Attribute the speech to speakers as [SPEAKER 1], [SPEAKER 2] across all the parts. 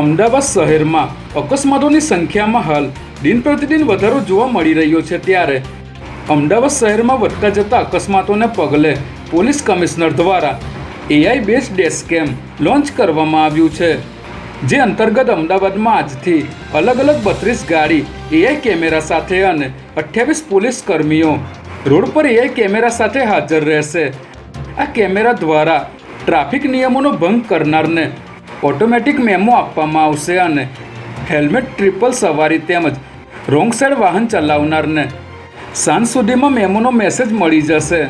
[SPEAKER 1] અમદાવાદ શહેરમાં અકસ્માતોની સંખ્યામાં હાલ દિન પ્રતિદિન વધારો જોવા મળી રહ્યો છે ત્યારે અમદાવાદ શહેરમાં વધતા જતા અકસ્માતોને પગલે પોલીસ કમિશનર દ્વારા એઆઈ બેઝ ડેસ્કેમ લોન્ચ કરવામાં આવ્યું છે, જે અંતર્ગત અમદાવાદમાં આજથી અલગ અલગ બત્રીસ ગાડી એઆઈ કેમેરા સાથે અને અઠ્યાવીસ પોલીસ કર્મીઓ રોડ પર એઆઈ કેમેરા સાથે હાજર રહેશે. આ કેમેરા દ્વારા ટ્રાફિક નિયમોનો ભંગ કરનારને ઓટોમેટિક મેમો આપવામાં આવશે અને હેલ્મેટ ટ્રિપલ સવારી તેમજ રોંગ સાઈડ વાહન ચલાવનારને સાંજ સુધીમાં મેમોનો મેસેજ મળી જશે.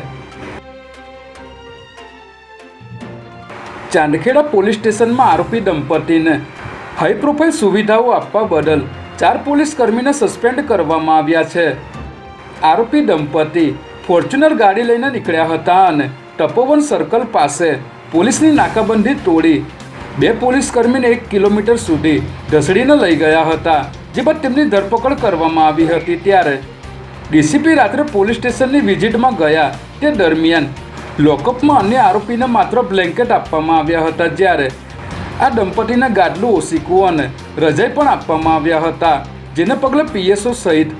[SPEAKER 1] ચાંદખેડા પોલીસ સ્ટેશનમાં આરોપી દંપતીને હાઈ પ્રોફાઇલ સુવિધાઓ આપવા બદલ ચાર પોલીસ કર્મીને સસ્પેન્ડ કરવામાં આવ્યા છે. આરોપી દંપતી ફોર્ચ્યુનર ગાડી લઈને નીકળ્યા હતા અને તપોવન સર્કલ પાસે પોલીસની નાકાબંધી તોડી બે પોલીસ કર્મીને એક કિલોમીટર સુધી ઢસડીને લઈ ગયા હતા, જે બાદ તેમની ધરપકડ કરવામાં આવી હતી ત્યારે. ડીસીપી રાત્રે પોલીસ સ્ટેશનની વિઝિટમાં ગયા તે દરમિયાન લોકઅપમાં અન્ય આરોપીને માત્ર બ્લેન્કેટ આપવામાં આવ્યા હતા જ્યારે આ દંપતીને ગાદલું ઓસીકું અને રજાઈ પણ આપવામાં આવ્યા હતા, જેને પગલે પીએસઓ સહિત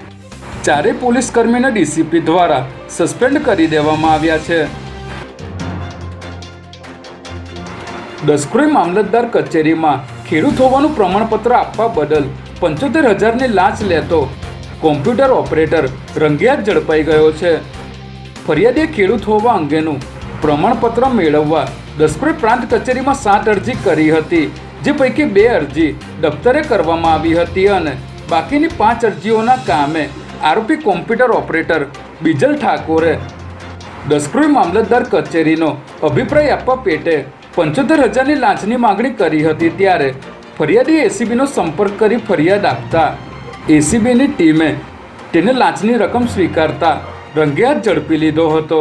[SPEAKER 1] ચારેય પોલીસ કર્મીને ડીસીપી દ્વારા સસ્પેન્ડ કરી દેવામાં આવ્યા છે. દસક્રોઈ મામલતદાર કચેરીમાં ખેડૂત હોવાનું પ્રમાણપત્ર આપવા બદલ પંચોતેર હજારની લાંચ લેતો કોમ્પ્યુટર ઓપરેટર રંગિયાત ઝડપાઈ ગયો છે. ફરિયાદીએ ખેડૂત હોવા અંગેનું પ્રમાણપત્ર મેળવવા દસક્રોઈ પ્રાંત કચેરીમાં સાત અરજી કરી હતી, જે પૈકી બે અરજી દફતરે કરવામાં આવી હતી અને બાકીની પાંચ અરજીઓના કામે આરોપી કોમ્પ્યુટર ઓપરેટર બિજલ ઠાકોરે દસક્રોઈ મામલતદાર કચેરીનો અભિપ્રાય આપવા પેટે પંચોતેર હજારની લાંચની માગણી કરી હતી ત્યારે ફરિયાદી એસીબીનો સંપર્ક કરી ફરિયાદ આપતા એસીબીની ટીમે તેને લાંચની રકમ સ્વીકારતા રંગેહાથ ઝડપી લીધો હતો.